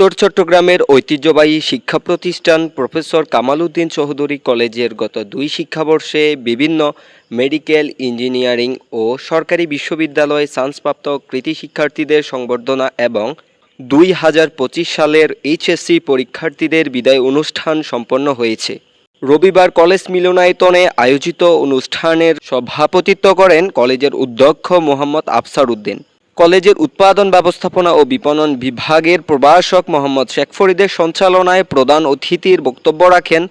উত্তর চট্টগ্রামের ঐতিহ্যবাহী শিক্ষা প্রতিষ্ঠান প্রফেসর কামাল উদ্দিন চৌধুরী কলেজের গত দুই শিক্ষাবর্ষে বিভিন্ন মেডিকেল, ইঞ্জিনিয়ারিং ও সরকারি বিশ্ববিদ্যালয়ে চান্সপ্রাপ্ত কৃতি শিক্ষার্থীদের সংবর্ধনা এবং দুই হাজার পঁচিশ সালের এইচএসসি পরীক্ষার্থীদের বিদায় অনুষ্ঠান সম্পন্ন হয়েছে। রবিবার কলেজ মিলনায়তনে আয়োজিত অনুষ্ঠানের সভাপতিত্ব করেন কলেজের অধ্যক্ষ মোহাম্মদ আফসার উদ্দিন কলেজের উৎপাদন ব্যবস্থাপনা ও বিপণন বিভাগের প্রভাষক মোহাম্মদ শেখ ফরিদের সঞ্চালনায় প্রধান অতিথির বক্তব্য রাখেন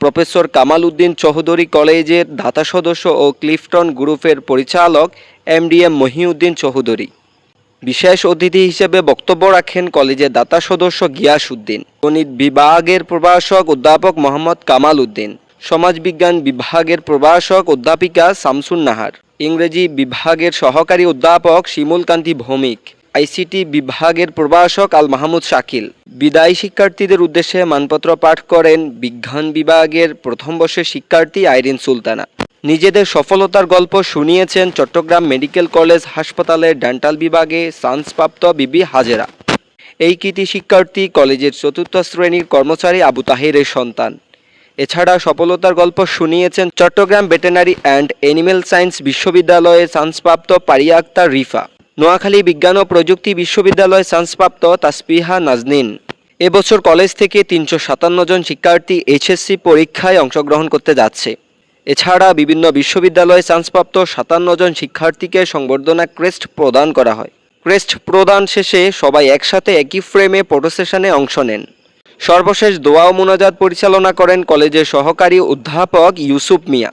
প্রফেসর কামাল উদ্দিন চৌধুরী কলেজের দাতা সদস্য ও ক্লিফটন গ্রুপের পরিচালক এমডিএম মহিউদ্দিন চৌধুরী। বিশেষ অতিথি হিসেবে বক্তব্য রাখেন কলেজের দাতা সদস্য গিয়াস উদ্দিন, গণিত বিভাগের প্রভাষক অধ্যাপক মোহাম্মদ কামাল উদ্দিন, সমাজবিজ্ঞান বিভাগের প্রভাষক অধ্যাপিকা শামসুন নাহার। ইংরেজি বিভাগের সহকারী অধ্যাপক শিমুল কান্তি ভৌমিক, আইসিটি বিভাগের প্রভাষক আল মাহমুদ শাকিল। বিদায়ী শিক্ষার্থীদের উদ্দেশ্যে মানপত্র পাঠ করেন বিজ্ঞান বিভাগের প্রথম বর্ষের শিক্ষার্থী আইরিন সুলতানা। নিজেদের সফলতার গল্প শুনিয়েছেন চট্টগ্রাম মেডিকেল কলেজ হাসপাতালের ডেন্টাল বিভাগে সান্সপ্রাপ্ত বিবি হাজেরা। এই কৃতি শিক্ষার্থী কলেজের চতুর্থ শ্রেণির কর্মচারী আবু তাহিরের সন্তান। এছাড়া সফলতার গল্প শুনিয়েছেন Chattogram veterinary and animal science বিশ্ববিদ্যালয়ে চান্সপ্রাপ্ত পারিয়া আক্তার রিফা, নোয়াখালী বিজ্ঞান ও প্রযুক্তি বিশ্ববিদ্যালয়ে চান্সপ্রাপ্ত তাসপিহা নাজনীন। এবছর কলেজ থেকে তিনশো সাতান্ন জন শিক্ষার্থী এইচএসসি পরীক্ষায় অংশগ্রহণ করতে যাচ্ছে। এছাড়া বিভিন্ন বিশ্ববিদ্যালয়ে চান্সপ্রাপ্ত সাতান্ন জন শিক্ষার্থীকে সংবর্ধনা ক্রেস্ট প্রদান করা হয়। ক্রেস্ট প্রদান শেষে সবাই একসাথে একই ফ্রেমে ফটো সেশনে অংশ নেন। সর্বশেষ দোয়া ও মোনাজাত পরিচালনা করেন কলেজের সহকারী অধ্যাপক ইউসুফ মিয়া।